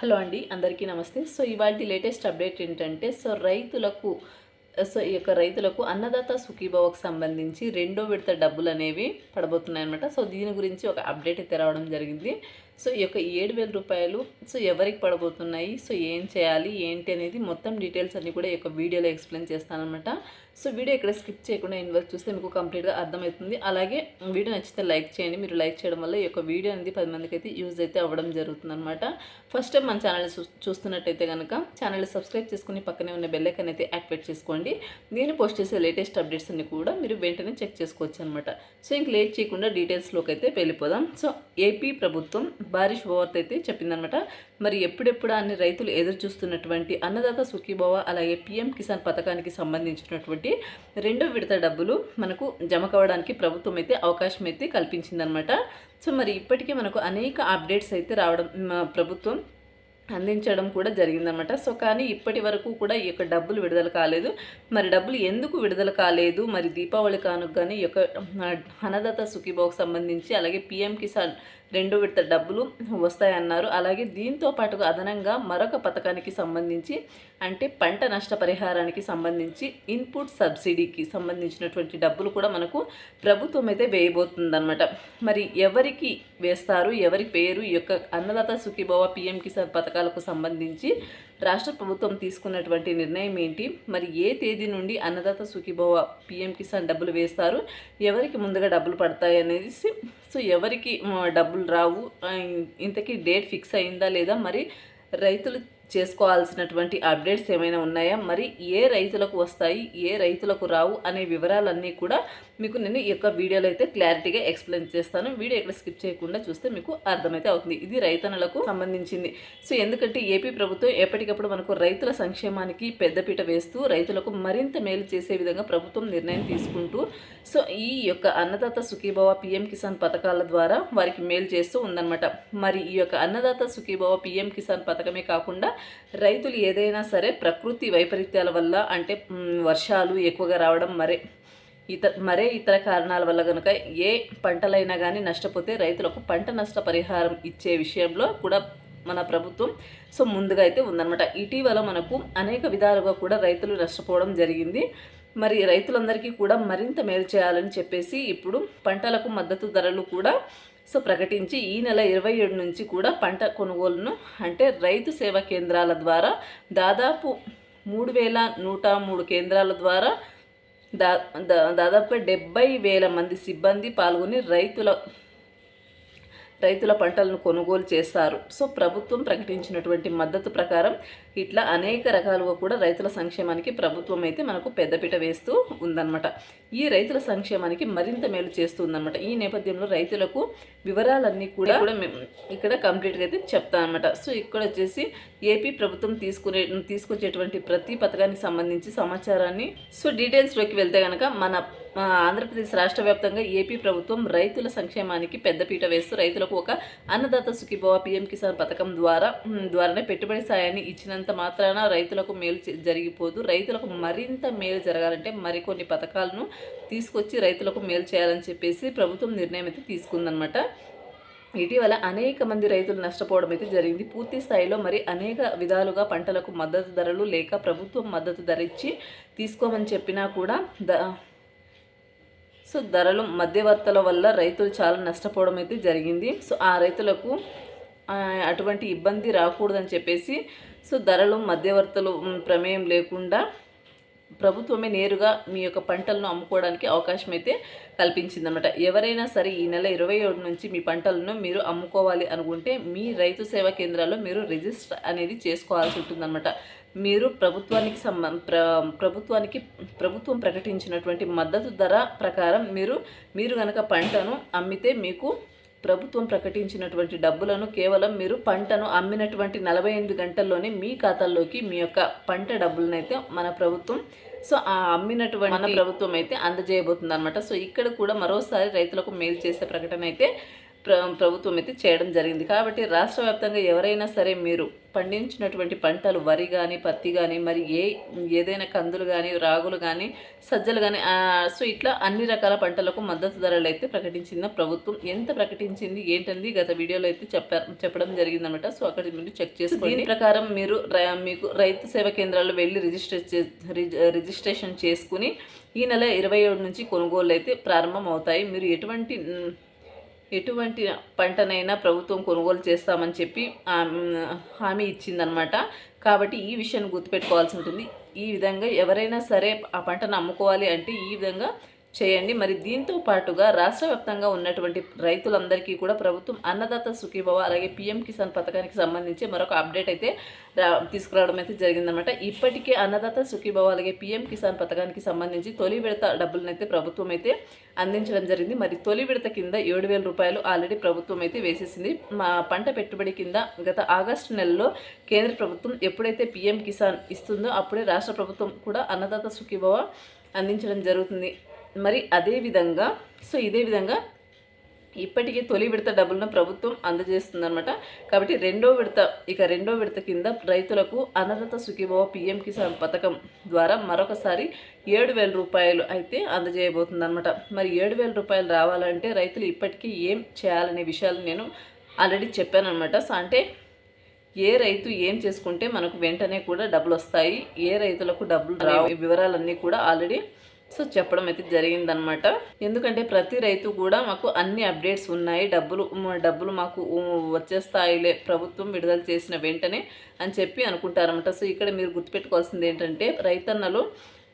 Hello అండి అందరికీ నమస్తే. సో ఇవాళ లేటెస్ట్ అప్డేట్ ఏంటంటే సో రైతులకు సో ఈ యొక్క రైతులకు అన్నదాత సుఖీభావకు సంబంధించి రెండో విడత డబ్బులు అనేవి పడబోతున్నాయన్నమాట. సో దీని గురించి ఒక అప్డేట్ అయితే రావడం జరిగింది. సో ఈ యొక్క ఏడు వేల రూపాయలు సో ఎవరికి పడబోతున్నాయి సో ఏం చేయాలి ఏంటి అనేది మొత్తం డీటెయిల్స్ అన్నీ కూడా ఈ యొక్క వీడియోలో ఎక్స్ప్లెయిన్ చేస్తానమాట సో వీడియో ఇక్కడ స్కిప్ చేయకుండా ఇన్వర్క్ చూస్తే మీకు కంప్లీట్గా అర్థమవుతుంది. అలాగే వీడియో నచ్చితే లైక్ చేయండి. మీరు లైక్ చేయడం వల్ల ఈ యొక్క వీడియో అనేది పది మందికి అయితే యూజ్ అయితే అవ్వడం జరుగుతుంది అనమాట ఫస్ట్ టైం మన ఛానల్ చూస్తున్నట్టయితే కనుక ఛానల్ సబ్స్క్రైబ్ చేసుకుని పక్కనే ఉన్న బెల్లైకన్ అయితే యాక్టివేట్ చేసుకోండి. నేను పోస్ట్ చేసే లేటెస్ట్ అప్డేట్స్ అన్ని కూడా మీరు వెంటనే చెక్ చేసుకోవచ్చు అనమాట సో ఇంక లేట్ చేయకుండా డీటెయిల్స్లోకి అయితే వెళ్ళిపోదాం. సో ఏపీ ప్రభుత్వం భారీ శుభవార్త అయితే చెప్పిందనమాట మరి ఎప్పుడెప్పుడు అన్ని రైతులు ఎదురు చూస్తున్నటువంటి అన్నదాత సుఖీభవ అలాగే పీఎం కిసాన్ పథకానికి సంబంధించినటువంటి రెండో విడత డబ్బులు మనకు జమ కావడానికి ప్రభుత్వం అయితే అవకాశం అయితే కల్పించిందనమాట సో మరి ఇప్పటికే మనకు అనేక అప్డేట్స్ అయితే రావడం ప్రభుత్వం అందించడం కూడా జరిగిందనమాట సో కానీ ఇప్పటి వరకు కూడా ఈ యొక్క డబ్బులు విడుదల కాలేదు. మరి డబ్బులు ఎందుకు విడుదల కాలేదు? మరి దీపావళి కానుక కానీ ఈ యొక్క అన్నదాత సుఖీభావుకు సంబంధించి అలాగే పిఎం కిసాన్ రెండో విడత డబ్బులు వస్తాయన్నారు. అలాగే దీంతో పాటుగా అదనంగా మరొక పథకానికి సంబంధించి అంటే పంట నష్టపరిహారానికి సంబంధించి ఇన్పుట్ సబ్సిడీకి సంబంధించినటువంటి డబ్బులు కూడా మనకు ప్రభుత్వం అయితే వేయబోతుందన్నమాట. మరి ఎవరికి వేస్తారు? ఎవరి పేరు? ఈ యొక్క అన్నదాత సుఖీభవ పిఎం కిసాన్ పథకాలకు సంబంధించి రాష్ట్ర ప్రభుత్వం తీసుకున్నటువంటి నిర్ణయం ఏంటి? మరి ఏ తేదీ నుండి అన్నదాత సుఖీభవ పిఎం కిసాన్ డబ్బులు వేస్తారు? ఎవరికి ముందుగా డబ్బులు పడతాయి అనేసి సో ఎవరికి డబ్బులు రావు? ఇంతకీ డేట్ ఫిక్స్ అయిందా లేదా? మరి రైతులు చేసుకోవాల్సినటువంటి అప్డేట్స్ ఏమైనా ఉన్నాయా? మరి ఏ రైతులకు వస్తాయి? ఏ రైతులకు రావు? అనే వివరాలన్నీ కూడా మీకు నేను ఈ యొక్క వీడియోలో అయితే క్లారిటీగా ఎక్స్ప్లెయిన్ చేస్తాను. వీడియో ఇక్కడ స్కిప్ చేయకుండా చూస్తే మీకు అర్థమైతే అవుతుంది. ఇది రైతన్నలకు సంబంధించింది. సో ఎందుకంటే ఏపీ ప్రభుత్వం ఎప్పటికప్పుడు మనకు రైతుల సంక్షేమానికి పెద్దపీట వేస్తూ రైతులకు మరింత మేలు చేసే విధంగా ప్రభుత్వం నిర్ణయం తీసుకుంటూ సో ఈ యొక్క అన్నదాత సుఖీభావ పిఎం కిసాన్ పథకాల ద్వారా వారికి మేలు చేస్తూ ఉందన్నమాట. మరి ఈ యొక్క అన్నదాత సుఖీభావ పిఎం కిసాన్ పథకమే కాకుండా రైతులు ఏదైనా సరే ప్రకృతి వైపరీత్యాల వల్ల అంటే వర్షాలు ఎక్కువగా రావడం మరే ఇతర మరే ఇతర కారణాల వల్ల కనుక ఏ పంటలైనా కానీ నష్టపోతే రైతులకు పంట నష్ట పరిహారం ఇచ్చే విషయంలో కూడా మన ప్రభుత్వం సో ముందుగా అయితే ఉందన్నమాట. ఇటీవల మనకు అనేక విధాలుగా కూడా రైతులు నష్టపోవడం జరిగింది. మరి రైతులందరికీ కూడా మరింత మేలు చేయాలని చెప్పేసి ఇప్పుడు పంటలకు మద్దతు ధరలు కూడా సో ప్రకటించి ఈ నెల ఇరవై ఏడు నుంచి కూడా పంట కొనుగోలును అంటే రైతు సేవా కేంద్రాల ద్వారా దాదాపు మూడు వేల నూట మూడు కేంద్రాల ద్వారా దా దా- దాదాపుగా డెబ్బై వేల మంది సిబ్బంది పాల్గొని రైతుల రైతుల పంటలను కొనుగోలు చేస్తారు. సో ప్రభుత్వం ప్రకటించినటువంటి మద్దతు ప్రకారం ఇట్లా అనేక రకాలుగా కూడా రైతుల సంక్షేమానికి ప్రభుత్వం అయితే మనకు పెద్దపీట వేస్తూ ఉందన్నమాట. ఈ రైతుల సంక్షేమానికి మరింత మేలు చేస్తూ ఉందన్నమాట. ఈ నేపథ్యంలో రైతులకు వివరాలన్నీ కూడా కూడా మేము ఇక్కడ కంప్లీట్గా అయితే చెప్తాను అనమాట సో ఇక్కడ వచ్చేసి ఏపీ ప్రభుత్వం తీసుకునే తీసుకొచ్చేటువంటి ప్రతి పథకానికి సంబంధించి సమాచారాన్ని సో డీటెయిల్స్లోకి వెళ్తే కనుక మన ఆంధ్రప్రదేశ్ రాష్ట్ర వ్యాప్తంగా ఏపీ ప్రభుత్వం రైతుల సంక్షేమానికి పెద్దపీట వేస్తూ రైతులకు ఒక అన్నదాత సుఖీభవ పిఎం కిసాన్ పథకం ద్వారా ద్వారానే పెట్టుబడి సాయాన్ని ఇచ్చినంత మాత్రాన రైతులకు మేలు చే- జరిగిపోదు. రైతులకు మరింత మేలు జరగాలంటే మరికొన్ని పథకాలను తీసుకొచ్చి రైతులకు మేలు చేయాలని చెప్పేసి ప్రభుత్వం నిర్ణయం అయితే తీసుకుందనమాట ఇటీవల అనేక మంది రైతులు నష్టపోవడం అయితే జరిగింది. పూర్తి స్థాయిలో మరి అనేక విధాలుగా పంటలకు మద్దతు ధరలు లేక ప్రభుత్వం మద్దతు ధర ఇచ్చి తీసుకోమని చెప్పినా కూడా సో ధరలు మధ్యవర్తుల వల్ల రైతులు చాలా నష్టపోవడం అయితే జరిగింది. సో ఆ రైతులకు అటువంటి ఇబ్బంది రాకూడదని చెప్పేసి సో ధరలు మధ్యవర్తులు ప్రమేయం లేకుండా ప్రభుత్వమే నేరుగా మీ యొక్క పంటలను అమ్ముకోవడానికి అవకాశం అయితే కల్పించిందనమాట ఎవరైనా సరే ఈ నెల ఇరవై ఏడు నుంచి మీ పంటలను మీరు అమ్ముకోవాలి అనుకుంటే మీ రైతు సేవా కేంద్రాల్లో మీరు రిజిస్టర్ అనేది చేసుకోవాల్సి ఉంటుందన్నమాట. మీరు ప్రభుత్వానికి సంబ ప్ర ప్రభుత్వానికి ప్రభుత్వం ప్రకటించినటువంటి మద్దతు ధర ప్రకారం మీరు మీరు కనుక పంటను అమ్మితే మీకు ప్రభుత్వం ప్రకటించినటువంటి డబ్బులను కేవలం మీరు పంటను అమ్మినటువంటి నలభై ఎనిమిది గంటల్లోనే మీ ఖాతాల్లోకి మీ యొక్క పంట డబ్బులనైతే మన ప్రభుత్వం సో ఆ అమ్మినటువంటి మన ప్రభుత్వం అయితే అందజేయబోతుంది అనమాట సో ఇక్కడ కూడా మరోసారి రైతులకు మేలు చేసే ప్రకటన అయితే ప్రభుత్వం అయితే చేయడం జరిగింది. కాబట్టి రాష్ట్ర వ్యాప్తంగా ఎవరైనా సరే మీరు పండించినటువంటి పంటలు వరి కానీ పత్తి కానీ మరి ఏ ఏదైనా కందులు కానీ రాగులు కానీ సజ్జలు కానీ సో ఇట్లా అన్ని రకాల పంటలకు మద్దతు ధరలు అయితే ప్రకటించింది ప్రభుత్వం. ఎంత ప్రకటించింది ఏంటంది గత వీడియోలో అయితే చెప్పారు చెప్పడం జరిగిందనమాట. సో అక్కడ మీరు చెక్ చేసుకోండి. దీని ప్రకారం మీరు మీకు రైతు సేవా కేంద్రాల్లో వెళ్ళి రిజిస్టర్ రిజిస్ట్రేషన్ చేసుకుని ఈ నెల ఇరవై ఏడు నుంచి కొనుగోలు అయితే ప్రారంభం అవుతాయి మీరు ఎటువంటి ఎటువంటి పంటనైనా ప్రభుత్వం కొనుగోలు చేస్తామని చెప్పి హామీ ఇచ్చిందనమాట. కాబట్టి ఈ విషయాన్ని గుర్తుపెట్టుకోవాల్సి ఉంటుంది. ఈ విధంగా ఎవరైనా సరే ఆ పంటను అమ్ముకోవాలి అంటే ఈ విధంగా చేయండి. మరి దీంతో పాటుగా రాష్ట్ర వ్యాప్తంగా ఉన్నటువంటి రైతులందరికీ కూడా ప్రభుత్వం అన్నదాత సుఖీభవ అలాగే పిఎం కిసాన్ పథకానికి సంబంధించి మరొక అప్డేట్ అయితే రా తీసుకురావడం అయితే జరిగిందనమాట ఇప్పటికే అన్నదాత సుఖీభవ అలాగే పిఎం కిసాన్ పథకానికి సంబంధించి తొలి విడత డబ్బులను అయితే ప్రభుత్వం అయితే అందించడం జరిగింది. మరి తొలి విడత కింద ఏడు వేల రూపాయలు ఆల్రెడీ ప్రభుత్వం అయితే వేసేసింది. మా పంట పెట్టుబడి కింద గత ఆగస్టు నెలలో కేంద్ర ప్రభుత్వం ఎప్పుడైతే పిఎం కిసాన్ ఇస్తుందో అప్పుడే రాష్ట్ర ప్రభుత్వం కూడా అన్నదాత సుఖీభవ అందించడం జరుగుతుంది. మరి అదే విధంగా సో ఇదే విధంగా ఇప్పటికీ తొలి విడత డబ్బులను ప్రభుత్వం అందజేస్తుందన్నమాట. కాబట్టి రెండో విడత ఇక రెండో విడత కింద రైతులకు అనర్హత సుఖీభవ పిఎం కిసాన్ పథకం ద్వారా మరొకసారి ఏడు వేల రూపాయలు అయితే అందజేయబోతుందన్నమాట. మరి ఏడు వేల రూపాయలు రావాలంటే రైతులు ఇప్పటికీ ఏం చేయాలనే విషయాలు నేను ఆల్రెడీ చెప్పానమాట సో అంటే ఏ రైతు ఏం చేసుకుంటే మనకు వెంటనే కూడా డబ్బులు వస్తాయి ఏ రైతులకు డబ్బులు రావు వివరాలన్నీ కూడా ఆల్రెడీ సో చెప్పడం అయితే జరిగిందనమాట ఎందుకంటే ప్రతి రైతు కూడా మాకు అన్ని అప్డేట్స్ ఉన్నాయి. డబ్బులు డబ్బులు మాకు వచ్చేస్తాయిలే. ప్రభుత్వం విడుదల చేసిన వెంటనే అని చెప్పి అనుకుంటారనమాట సో ఇక్కడ మీరు గుర్తుపెట్టుకోవాల్సింది ఏంటంటే రైతన్నలు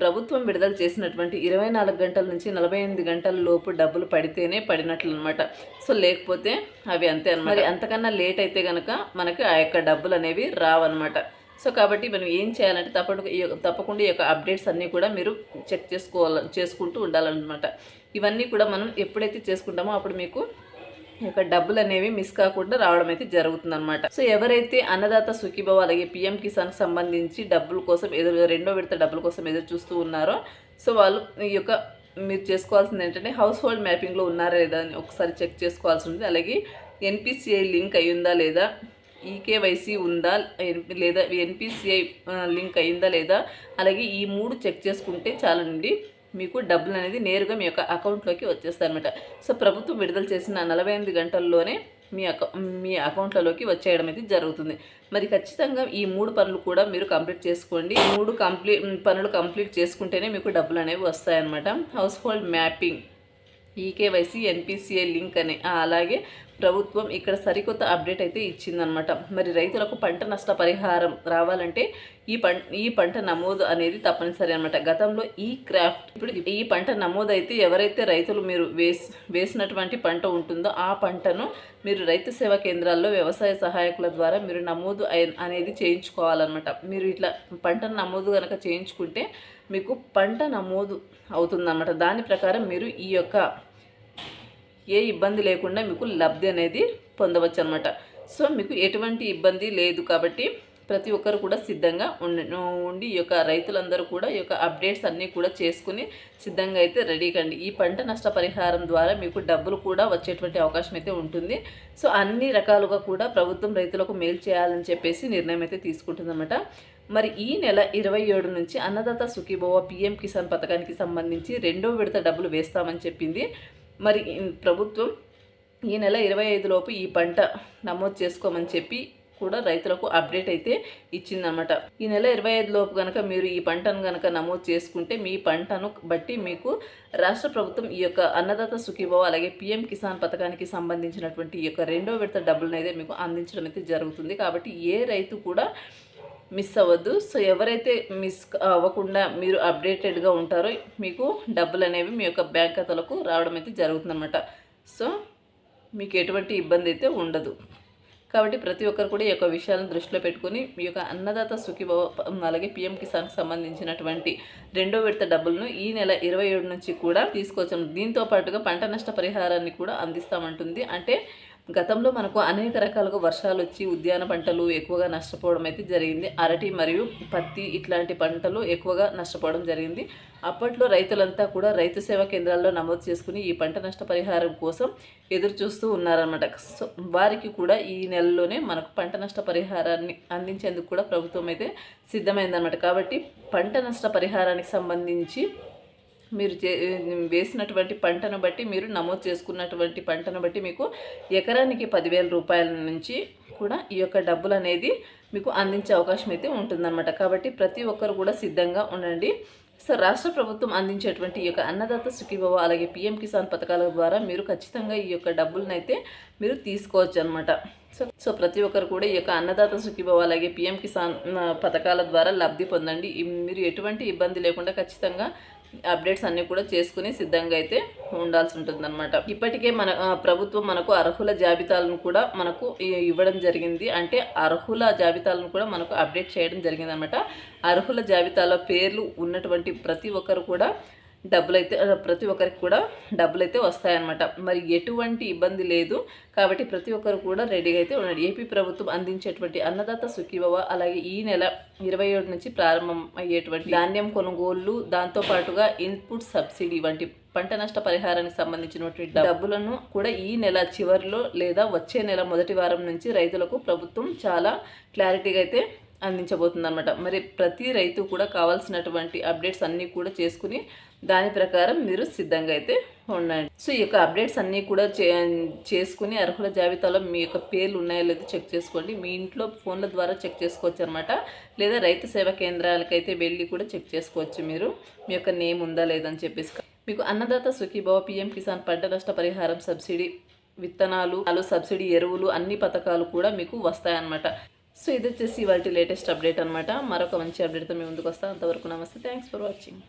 ప్రభుత్వం విడుదల చేసినటువంటి ఇరవై నాలుగు గంటల నుంచి నలభై ఎనిమిది గంటల లోపు డబ్బులు పడితేనే పడినట్లు అనమాట సో లేకపోతే అవి అంతే అనమాట మరి అంతకన్నా లేట్ అయితే కనుక మనకి ఆ యొక్క డబ్బులు అనేవి రావన్నమాట. సో కాబట్టి మనం ఏం చేయాలంటే తప్పకుండా తప్పకుండా ఈ యొక్క అప్డేట్స్ అన్నీ కూడా మీరు చెక్ చేసుకోవాలి చేసుకుంటూ ఉండాలన్నమాట. ఇవన్నీ కూడా మనం ఎప్పుడైతే చేసుకుంటామో అప్పుడు మీకు యొక్క డబ్బులు అనేవి మిస్ కాకుండా రావడం అయితే జరుగుతుందన్నమాట. సో ఎవరైతే అన్నదాత సుఖీభవ అలాగే పిఎం కిసాన్కి సంబంధించి డబ్బుల కోసం ఎదురు రెండో విడత డబ్బుల కోసం ఎదురు చూస్తూ ఉన్నారో సో వాళ్ళు ఈ యొక్క మీరు చేసుకోవాల్సింది ఏంటంటే హౌస్ హోల్డ్ మ్యాపింగ్లో ఉన్నారా లేదా అని ఒకసారి చెక్ చేసుకోవాల్సి ఉంది అలాగే ఎన్పిసిఐ లింక్ అయ్యిందా లేదా ఈకేవైసీ ఉందా ఎన్- లేదా ఎన్పిసిఐ లింక్ అయిందా లేదా? అలాగే ఈ మూడు చెక్ చేసుకుంటే చాలండి. మీకు డబ్బులు అనేది నేరుగా మీ యొక్క అకౌంట్లోకి వచ్చేస్తాయి అనమాట సో ప్రభుత్వం విడుదల చేసిన నలభై ఎనిమిది గంటల్లోనే మీ అకౌ మీ అకౌంట్లలోకి వచ్చేయడం అయితే జరుగుతుంది. మరి ఖచ్చితంగా ఈ మూడు పనులు కూడా మీరు కంప్లీట్ చేసుకోండి. ఈ మూడు కంప్లీట్ పనులు కంప్లీట్ చేసుకుంటేనే మీకు డబ్బులు అనేవి వస్తాయన్నమాట. Household mapping. EKYC NPCI link అని. అలాగే ప్రభుత్వం ఇక్కడ సరికొత్త అప్డేట్ అయితే ఇచ్చిందనమాట మరి రైతులకు పంట నష్ట పరిహారం రావాలంటే ఈ పంట ఈ పంట నమోదు అనేది తప్పనిసరి అనమాట గతంలో ఈ క్రాఫ్ట్ ఇప్పుడు ఈ పంట నమోదు అయితే ఎవరైతే రైతులు మీరు వేస్ వేసినటువంటి పంట ఉంటుందో ఆ పంటను మీరు రైతు సేవా కేంద్రాల్లో వ్యవసాయ సహాయకుల ద్వారా మీరు నమోదు అనేది చేయించుకోవాలన్నమాట. మీరు ఇట్లా పంటను నమోదు కనుక చేయించుకుంటే మీకు పంట నమోదు అవుతుందన్నమాట. దాని ప్రకారం మీరు ఈ యొక్క ఏ ఇబ్బంది లేకుండా మీకు లబ్ధి అనేది పొందవచ్చు అనమాట సో మీకు ఎటువంటి ఇబ్బంది లేదు కాబట్టి ప్రతి ఒక్కరు కూడా సిద్ధంగా ఉండి ఉండి ఈ యొక్క రైతులందరూ కూడా ఈ యొక్క అప్డేట్స్ అన్నీ కూడా చేసుకుని సిద్ధంగా అయితే రెడీ కండి. ఈ పంట నష్ట పరిహారం ద్వారా మీకు డబ్బులు కూడా వచ్చేటువంటి అవకాశం అయితే ఉంటుంది. సో అన్ని రకాలుగా కూడా ప్రభుత్వం రైతులకు మేలు చేయాలని చెప్పేసి నిర్ణయం అయితే తీసుకుంటుందన్నమాట. మరి ఈ నెల ఇరవై ఏడు నుంచి అన్నదాత సుఖీభవ పిఎం కిసాన్ పథకానికి సంబంధించి రెండో విడత డబ్బులు వేస్తామని చెప్పింది. మరి ప్రభుత్వం ఈ నెల ఇరవై ఐదు లోపు ఈ పంట నమోదు చేసుకోమని చెప్పి కూడా రైతులకు అప్డేట్ అయితే ఇచ్చిందన్నమాట. ఈ నెల ఇరవై ఐదు లోపు కనుక మీరు ఈ పంటను కనుక నమోదు చేసుకుంటే మీ పంటను బట్టి మీకు రాష్ట్ర ప్రభుత్వం ఈ యొక్క అన్నదాత సుఖీభవ అలాగే పిఎం కిసాన్ పథకానికి సంబంధించినటువంటి ఈ యొక్క రెండో విడత డబ్బులను అయితే మీకు అందించడం అయితే జరుగుతుంది. కాబట్టి ఏ రైతు కూడా మిస్ అవ్వద్దు. సో ఎవరైతే మిస్ అవ్వకుండా మీరు అప్డేటెడ్గా ఉంటారో మీకు డబ్బులు అనేవి మీ యొక్క బ్యాంక్ ఖాతాలకు రావడం అయితే జరుగుతుందన్నమాట. సో మీకు ఎటువంటి ఇబ్బంది అయితే ఉండదు. కాబట్టి ప్రతి ఒక్కరు కూడా ఈ యొక్క విషయాలను దృష్టిలో పెట్టుకుని మీ యొక్క అన్నదాత సుఖీభవ అలాగే పిఎం కిసాన్కి సంబంధించినటువంటి రెండో విడత డబ్బులను ఈ నెల ఇరవై ఏడు నుంచి కూడా తీసుకోవచ్చు దీంతో పాటుగా పంట నష్ట పరిహారాన్ని కూడా అందిస్తామంటుంది. అంటే గతంలో మనకు అనేక రకాలుగా వర్షాలు వచ్చి ఉద్యాన పంటలు ఎక్కువగా నష్టపోవడం అయితే జరిగింది. అరటి మరియు పత్తి ఇట్లాంటి పంటలు ఎక్కువగా నష్టపోవడం జరిగింది. అప్పట్లో రైతులంతా కూడా రైతు సేవా కేంద్రాల్లో నమోదు చేసుకుని ఈ పంట నష్ట పరిహారం కోసం ఎదురు చూస్తూ ఉన్నారనమాట సో వారికి కూడా ఈ నెలలోనే మనకు పంట నష్ట పరిహారాన్ని అందించేందుకు కూడా ప్రభుత్వం అయితే సిద్ధమైందనమాట కాబట్టి పంట నష్ట పరిహారానికి సంబంధించి మీరు చే వేసినటువంటి పంటను బట్టి మీరు నమోదు చేసుకున్నటువంటి పంటను బట్టి మీకు ఎకరానికి పదివేల రూపాయల నుంచి కూడా ఈ యొక్క డబ్బులు అనేది మీకు అందించే అవకాశం అయితే ఉంటుందన్నమాట. కాబట్టి ప్రతి ఒక్కరు కూడా సిద్ధంగా ఉండండి. సో రాష్ట్ర ప్రభుత్వం అందించేటువంటి ఈ యొక్క అన్నదాత సుఖీభవ అలాగే పిఎం కిసాన్ పథకాల ద్వారా మీరు ఖచ్చితంగా ఈ యొక్క డబ్బులనైతే అయితే మీరు తీసుకోవచ్చు అనమాట సో సో ప్రతి ఒక్కరు కూడా ఈ యొక్క అన్నదాత సుఖీభవ అలాగే పిఎం కిసాన్ పథకాల ద్వారా లబ్ధి పొందండి. మీరు ఎటువంటి ఇబ్బంది లేకుండా ఖచ్చితంగా అప్డేట్స్ అన్నీ కూడా చేసుకుని సిద్ధంగా అయితే ఉండాల్సి ఉంటుందన్నమాట. ఇప్పటికే మన ప్రభుత్వం మనకు అర్హుల జాబితాలను కూడా మనకు ఇవ్వడం జరిగింది. అంటే అర్హుల జాబితాలను కూడా మనకు అప్డేట్ చేయడం జరిగింది అనమాట అర్హుల జాబితాలో పేర్లు ఉన్నటువంటి ప్రతి ఒక్కరు కూడా డబ్బులు అయితే ప్రతి ఒక్కరికి కూడా డబ్బులు అయితే వస్తాయన్నమాట. మరి ఎటువంటి ఇబ్బంది లేదు. కాబట్టి ప్రతి ఒక్కరు కూడా రెడీగా అయితే ఉన్నాడు ఏపీ ప్రభుత్వం అందించేటువంటి అన్నదాత సుఖీభవ అలాగే ఈ నెల ఇరవై ఏడు నుంచి ప్రారంభం అయ్యేటువంటి ధాన్యం కొనుగోళ్ళు దాంతోపాటుగా ఇన్పుట్ సబ్సిడీ వంటి పంట నష్ట పరిహారానికి సంబంధించినటువంటి డబ్బులను కూడా ఈ నెల చివరిలో లేదా వచ్చే నెల మొదటి వారం నుంచి రైతులకు ప్రభుత్వం చాలా క్లారిటీగా అయితే అందించబోతుంది అనమాట మరి ప్రతి రైతు కూడా కావాల్సినటువంటి అప్డేట్స్ అన్నీ కూడా చేసుకుని దాని ప్రకారం మీరు సిద్ధంగా అయితే ఉండండి. సో ఈ యొక్క అప్డేట్స్ అన్నీ కూడా చే చేసుకుని అర్హుల జాబితాలో మీ యొక్క పేర్లు ఉన్నాయో లేదో చెక్ చేసుకోండి. మీ ఇంట్లో ఫోన్ల ద్వారా చెక్ చేసుకోవచ్చు అనమాట లేదా రైతు సేవా కేంద్రాలకైతే వెళ్ళి కూడా చెక్ చేసుకోవచ్చు మీరు. మీ యొక్క నేమ్ ఉందా లేదని చెప్పేసి. మీకు అన్నదాత సుఖీభావ పిఎం కిసాన్ పంట నష్ట పరిహారం సబ్సిడీ విత్తనాలు సబ్సిడీ ఎరువులు అన్ని పథకాలు కూడా మీకు వస్తాయన్నమాట సో ఇది వచ్చేసి ఇవాళ లేటెస్ట్ అప్డేట్ అనమాట మరొక మంచి అప్డేట్తో మేము ముందుకు వస్తాను అంతవరకు నమస్తే. Thanks for watching.